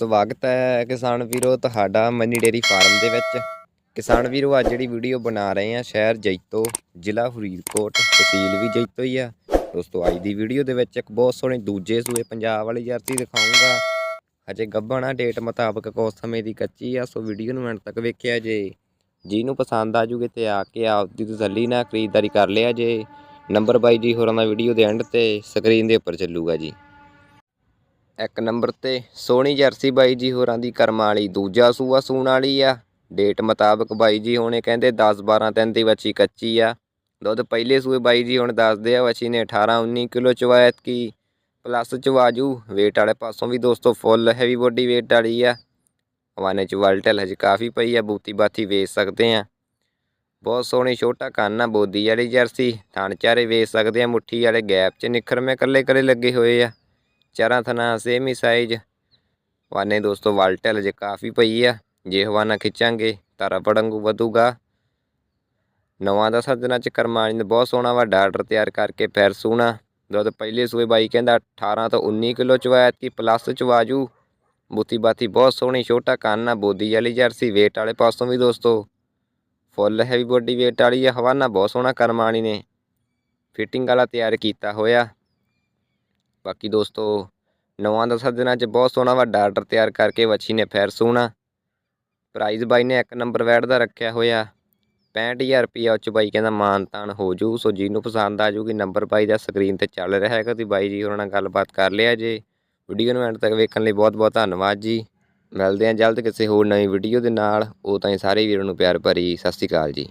ਸਵਾਗਤ ਹੈ ਕਿਸਾਨ ਵੀਰੋ ਤੁਹਾਡਾ ਮਨੀ ਡੇਰੀ ਫਾਰਮ ਦੇ ਵਿੱਚ। ਕਿਸਾਨ ਵੀਰੋ, ਅੱਜ ਜਿਹੜੀ ਵੀਡੀਓ ਬਣਾ ਰਹੇ ਆ ਸ਼ਹਿਰ ਜੈਤੋ, ਜ਼ਿਲ੍ਹਾ ਫਰੀਦਕੋਟ, ਤਹਿਸੀਲ ਵੀ ਜੈਤੋ ਹੀ ਆ। ਦੋਸਤੋ, ਅੱਜ ਦੀ ਵੀਡੀਓ ਦੇ ਵਿੱਚ ਇੱਕ ਬਹੁਤ ਸੋਹਣੀ ਦੂਜੇ ਸੂਏ ਪੰਜਾਬ ਵਾਲੀ ਜਰਸੀ ਦਿਖਾਉਂਗਾ ਹਜੇ ਗੱਭਣਾ ਡੇਟ ਮੁਤਾਬਕ ਕੁਝ ਸਮੇਂ ਦੀ ਕੱਚੀ ਆ, ਸੋ ਵੀਡੀਓ ਨੂੰ ਐਂਡ ਤੱਕ ਵੇਖਿਆ ਜੇ। ਜਿਹਨੂੰ ਪਸੰਦ ਆ ਜੂਗੇ ਤੇ ਆ ਕੇ ਆਪਦੀ ਤਸੱਲੀ ਨਾਲ ਖਰੀਦਦਾਰੀ ਕਰ ਲਿਆ ਜੇ। ਨੰਬਰ ਬਾਈ ਜੀ ਹੋਰਾਂ ਦਾ ਵੀਡੀਓ ਦੇ ਐਂਡ ਤੇ ਸਕਰੀਨ ਦੇ ਉੱਪਰ ਚੱਲੂਗਾ ਜੀ। ਇੱਕ ਨੰਬਰ ਤੇ ਸੋਹਣੀ ਜਰਸੀ ਬਾਈ ਜੀ ਹੋਰਾਂ ਦੀ ਕਰਮਾਂ ਵਾਲੀ, ਦੂਜਾ ਸੂਆ ਸੂਣ ਵਾਲੀ ਆ। ਡੇਟ ਮੁਤਾਬਕ ਬਾਈ ਜੀ ਹੁਣੇ ਕਹਿੰਦੇ 10 12 ਦਿਨ ਦੀ ਵੱਛੀ ਕੱਚੀ ਆ। ਦੁੱਧ ਪਹਿਲੇ ਸੂਏ ਬਾਈ ਜੀ ਹੁਣ ਦੱਸਦੇ ਆ ਵੱਛੀ ਨੇ 18 19 ਕਿਲੋ ਚਵਾਇਤ ਕੀ ਪਲੱਸ ਚਵਾਜੂ weight ਵਾਲੇ ਪਾਸੋਂ ਵੀ ਦੋਸਤੋ ਫੁੱਲ ਹੈਵੀ ਬੋਡੀ weight ਵਾਲੀ ਆ। ਹਵਾਨੇ ਚ ਵਲਟਲ ਹਜੇ ਕਾਫੀ ਪਈ ਆ ਬੂਤੀ ਬਾਤੀ ਵੇਚ ਸਕਦੇ ਆ। ਬਹੁਤ ਸੋਹਣੀ ਛੋਟਾ ਕੰਨ ਆ, ਬੋਦੀ ਵਾਲੀ ਜਰਸੀ, ਥਣ ਚਾਰੇ ਵੇਚ ਸਕਦੇ ਆ, ਮੁੱਠੀ ਵਾਲੇ ਗੈਪ ਚ ਨਿਖਰਮੇ ਕੱਲੇ ਕੱਲੇ ਲੱਗੇ ਹੋਏ ਆ। ਚਾਰਾਂ ਥਣਾ ਸੇਮ ਹੀ ਸਾਈਜ਼ ਵਾਨੇ ਦੋਸਤੋ ਵਾਲਟਲ ਜੇ ਕਾਫੀ ਪਈ ਆ। ਜੇ ਹਵਾਨਾ ਖਿੱਚਾਂਗੇ ਤਾਂ ਰਬੜੰਗੂ ਵਧੂਗਾ। ਨਵਾਂ ਦਾ ਸੱਜਣਾ ਚ ਕਰਮਾਣੀ ਨੇ ਬਹੁਤ ਸੋਹਣਾ ਵਾ ਆਰਡਰ ਤਿਆਰ ਕਰਕੇ ਫਿਰ ਸੂਣਾ। ਦੁੱਧ ਪਹਿਲੇ ਸੂਏ ਬਾਈ ਕਹਿੰਦਾ 18 ਤੋਂ 19 ਕਿਲੋ ਚਵਾਇਤ ਕੀ ਪਲੱਸ ਚਵਾਜੂ ਬੂਤੀ ਬਾਤੀ ਬਹੁਤ ਸੋਹਣੀ, ਛੋਟਾ ਕਾਨਾ ਬੋਦੀ ਵਾਲੀ ਜਰਸੀ, weight ਵਾਲੇ ਪਾਸੋਂ ਵੀ ਦੋਸਤੋ। ਫੁੱਲ ਹੈਵੀ ਬੋਡੀ weight ਵਾਲੀ ਆ, ਹਵਾਨਾ ਬਹੁਤ ਸੋਹਣਾ ਕਰਮਾਣੀ ਨੇ। ਫਿਟਿੰਗ ਵਾਲਾ ਤਿਆਰ ਕੀਤਾ ਹੋਇਆ। ਬਾਕੀ ਦੋਸਤੋ, ਨਵਾਂ ਦਸਾਂ ਦਿਨਾਂ 'ਚ ਬਹੁਤ ਸੋਹਣਾ ਵੱਡਾ ਆਰਡਰ ਤਿਆਰ ਕਰਕੇ ਵੱਛੀ ਨੇ ਫਿਰ ਸੋਹਣਾ ਪ੍ਰਾਈਜ਼ ਬਾਈ ਨੇ ਇੱਕ ਨੰਬਰ ਵੈਟ ਦਾ ਰੱਖਿਆ ਹੋਇਆ। 65000 ਰੁਪਇਆ ਉੱਚ ਬਾਈ ਕਹਿੰਦਾ ਮਾਨ ਤਾਨ ਹੋ ਜੂ, ਸੋ ਜਿਹਨੂੰ ਪਸੰਦ ਆ ਜੂਗੀ ਨੰਬਰ ਬਾਈ ਦਾ ਸਕਰੀਨ ਤੇ ਚੱਲ ਰਿਹਾ ਹੈਗਾ ਤੁਸੀਂ ਬਾਈ ਜੀ ਹੋਰਾਂ ਨਾਲ ਗੱਲਬਾਤ ਕਰ ਲਿਆ ਜੇ। ਵੀਡੀਓ ਨੂੰ ਐਂਡ ਤੱਕ ਵੇਖਣ ਲਈ ਬਹੁਤ ਬਹੁਤ ਧੰਨਵਾਦ ਜੀ। ਮਿਲਦੇ ਹਾਂ ਜਲਦ ਕਿਸੇ ਹੋਰ ਨਵੀਂ ਵੀਡੀਓ ਦੇ ਨਾਲ। ਉਹ ਤਾਂ ਸਾਰੇ ਵੀਰਾਂ ਨੂੰ ਪਿਆਰ ਭਰੀ ਸਤਿ ਸ਼੍ਰੀ ਅਕਾਲ ਜੀ।